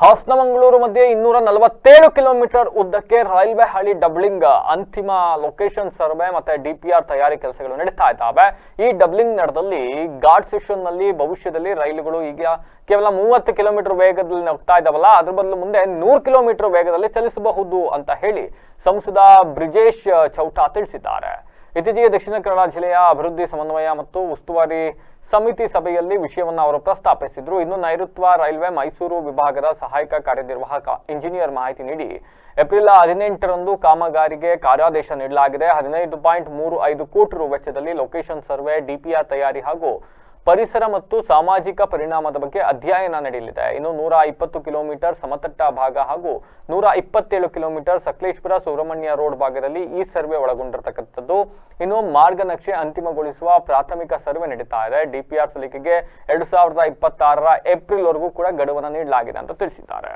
ಹಾಸನಮಂಗಳೂರು ಮಧ್ಯೆ ಇನ್ನೂರ ನಲವತ್ತೇಳು ಕಿಲೋಮೀಟರ್ ಉದ್ದಕ್ಕೆ ರೈಲ್ವೆ ಹಳಿ ಡಬ್ಲಿಂಗ್, ಅಂತಿಮ ಲೊಕೇಶನ್ ಸರ್ವೆ ಮತ್ತೆ ಆರ್ ತಯಾರಿ ಕೆಲಸಗಳು ನಡೀತಾ ಇದ್ದಾವೆ. ಈ ಡಬ್ಲಿಂಗ್ ನಡೆದಲ್ಲಿ ಘಾಟ್ ಸೆಷನ್ನಲ್ಲಿ ಭವಿಷ್ಯದಲ್ಲಿ ರೈಲುಗಳು ಈಗ ಕೇವಲ ಮೂವತ್ತು ಕಿಲೋಮೀಟರ್ ವೇಗದಲ್ಲಿ ಹೋಗ್ತಾ ಇದ್ದಾವಲ್ಲ, ಅದ್ರ ಬದಲು ಮುಂದೆ ನೂರು ಕಿಲೋಮೀಟರ್ ವೇಗದಲ್ಲಿ ಚಲಿಸಬಹುದು ಅಂತ ಹೇಳಿ ಸಂಸದ ಬ್ರಿಜೇಶ್ ಚೌಟಾ ತಿಳಿಸಿದ್ದಾರೆ. ಇತ್ತೀಚೆಗೆ ದಕ್ಷಿಣ ಕನ್ನಡ ಜಿಲ್ಲೆಯ ಅಭಿವೃದ್ಧಿ ಸಮನ್ವಯ ಮತ್ತು ಉಸ್ತುವಾರಿ ಸಮಿತಿ ಸಭೆಯಲ್ಲಿ ವಿಷಯವನ್ನು ಅವರು ಪ್ರಸ್ತಾಪಿಸಿದ್ರು. ಇನ್ನು ನೈಋತ್ವ ರೈಲ್ವೆ ಮೈಸೂರು ವಿಭಾಗದ ಸಹಾಯಕ ಕಾರ್ಯನಿರ್ವಾಹಕ ಇಂಜಿನಿಯರ್ ಮಾಹಿತಿ ನೀಡಿ, ಏಪ್ರಿಲ್ ಹದಿನೆಂಟರಂದು ಕಾಮಗಾರಿಗೆ ಕಾರ್ಯಾದೇಶ ನೀಡಲಾಗಿದೆ. ಹದಿನೈದು ಪಾಯಿಂಟ್ ಮೂರು ಐದು ಕೋಟಿ ರು ವೆಚ್ಚದಲ್ಲಿ ಲೊಕೇಶನ್ ಸರ್ವೆ, ಡಿಪಿಆರ್ ತಯಾರಿ ಹಾಗೂ ಪರಿಸರ ಮತ್ತು ಸಾಮಾಜಿಕ ಪರಿಣಾಮದ ಬಗ್ಗೆ ಅಧ್ಯಯನ ನಡೆಯಲಿದೆ. ಇನ್ನು ನೂರ ಇಪ್ಪತ್ತು ಕಿಲೋಮೀಟರ್ ಸಮತಟ್ಟ ಭಾಗ ಹಾಗೂ ನೂರ ಇಪ್ಪತ್ತೇಳು ಕಿಲೋಮೀಟರ್ ಸಕಲೇಶ್ಪುರ ಸುಬ್ರಹ್ಮಣ್ಯ ರೋಡ್ ಭಾಗದಲ್ಲಿ ಈ ಸರ್ವೆ ಒಳಗೊಂಡಿರತಕ್ಕಂಥದ್ದು. ಇನ್ನು ಮಾರ್ಗನಕ್ಷೆ ಅಂತಿಮಗೊಳಿಸುವ ಪ್ರಾಥಮಿಕ ಸರ್ವೆ ನಡೀತಾ ಇದೆ. ಡಿಪಿಆರ್ ಸಲ್ಲಿಕೆಗೆ ಎರಡು ಸಾವಿರದ ಇಪ್ಪತ್ತಾರರ ಏಪ್ರಿಲ್ವರೆಗೂ ಕೂಡ ಗಡುವನ್ನು ನೀಡಲಾಗಿದೆ ಅಂತ ತಿಳಿಸಿದ್ದಾರೆ.